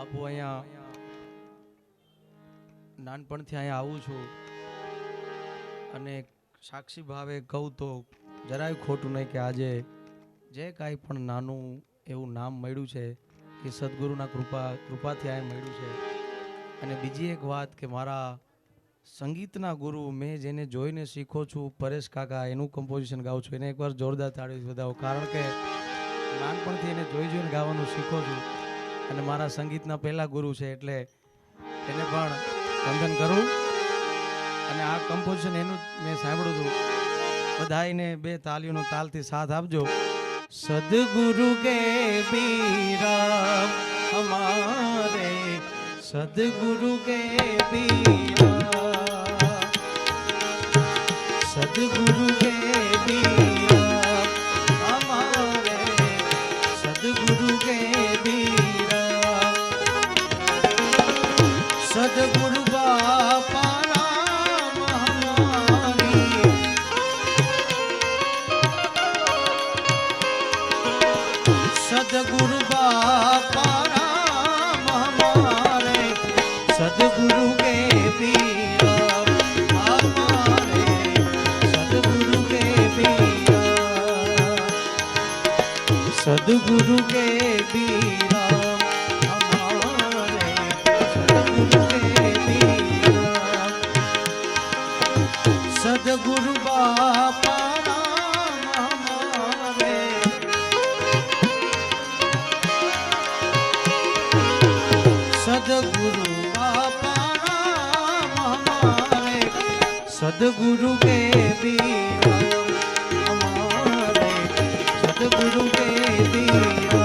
બાપુ અહીંયા નાનપણથી અહીંયા આવું છું અને સાક્ષી ભાવે કહું તો જરાય ખોટું નહીં કે આજે જે કાંઈ પણ નાનું એવું નામ મળ્યું છે કે સદગુરુના કૃપા, કૃપાથી આ મળ્યું છે. અને બીજી એક વાત કે મારા સંગીતના ગુરુ મેં જેને જોઈને શીખો છું, પરેશ કાકા, એનું કમ્પોઝિશન ગાઉં છું. એને એકવાર જોરદાર તાળી વધાવો કારણ કે નાનપણથી એને જોઈ જોઈને ગાવાનું શીખો છું. અને મારા સંગીતના પહેલા ગુરુ છે એટલે એને પણ વંદન કરું. અને આ કમ્પોઝિશન એનું મેં સાંભળ્યું હતું બધાઈને બે તાલીઓનો તાલથી સાથ આપજો. સદગુરુ કે બીરા હમારે સદગુરુ કે બીરા સદગુરુ કે બીરા સદગુરુ બાપા સદગુરુ બાપા રામ હમારે સદગુરુ કે પીરા હમારે સદગુરુ કે કે પીરા સદગુરુ બાપા સદગુરુ બાપા મારે સદગુરુ બેબી અમારે સદગુરુ બેબી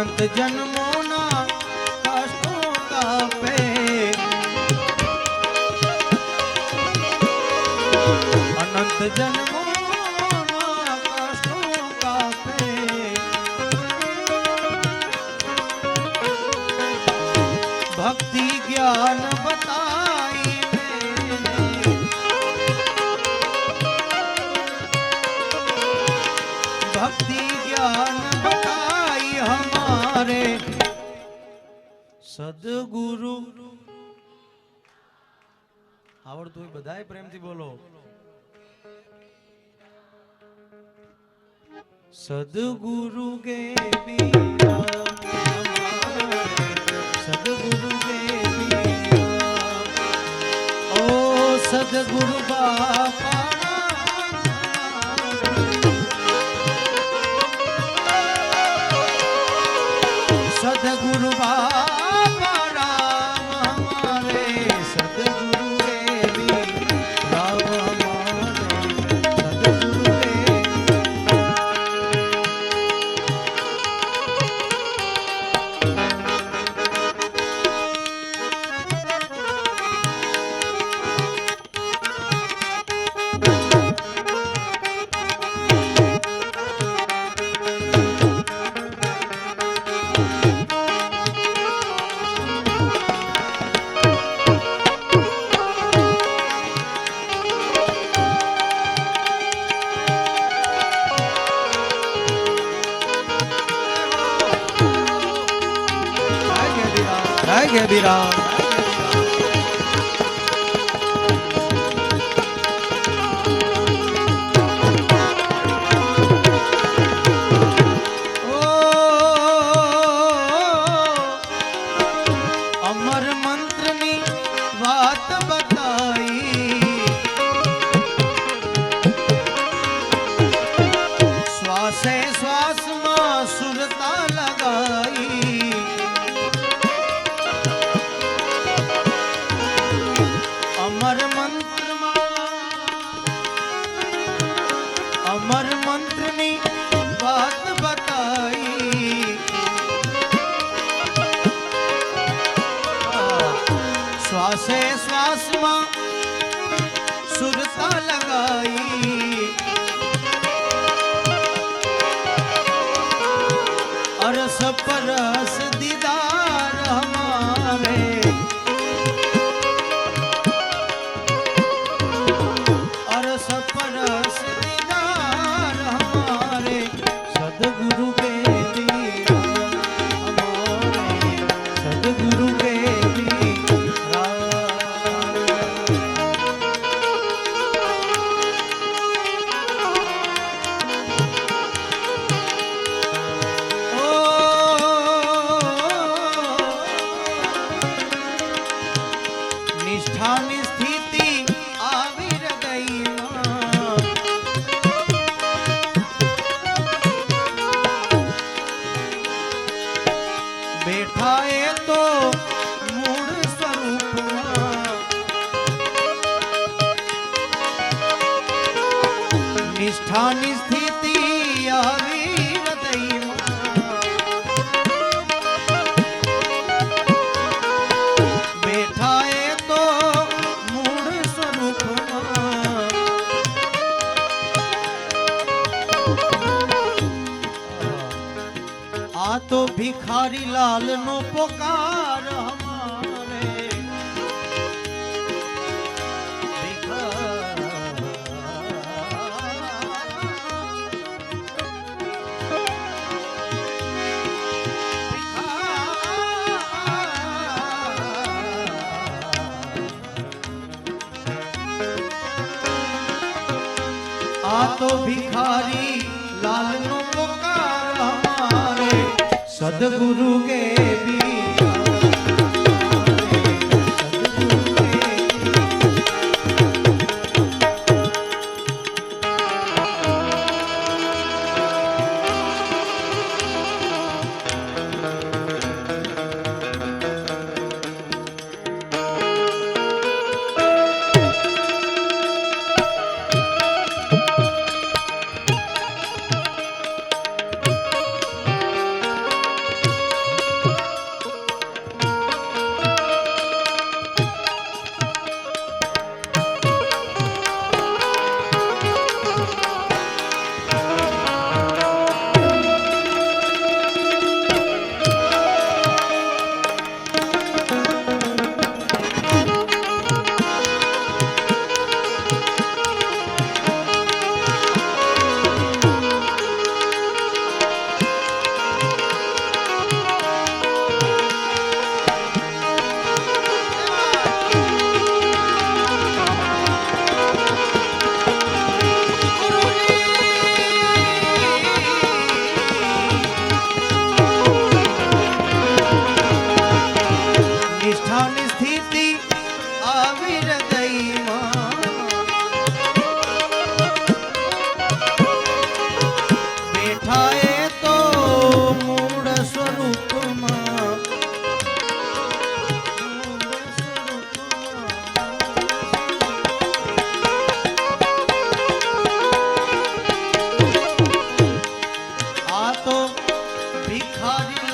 અનંત જન્મોના કષ્ટો કાપે અનંત જન્મોના આવડતું હોય બધાય પ્રેમથી બોલો. સદગુરુ કે સદગુરુ કે ઓ સદગુરુ બાપા સદગુરુ બાપા રામ, હમારે સદગુરુ શ્વાસે શ્વાસમાં સુરતા લગાઈ. અરસ પરસ નિષ્ઠાની સ્થિતિ આવી તો ભિખારી લાલ નો પોકાર આ તો ભિખારી લાલ નો પોકાર અમારે. સદગુરુ કે ભિખારી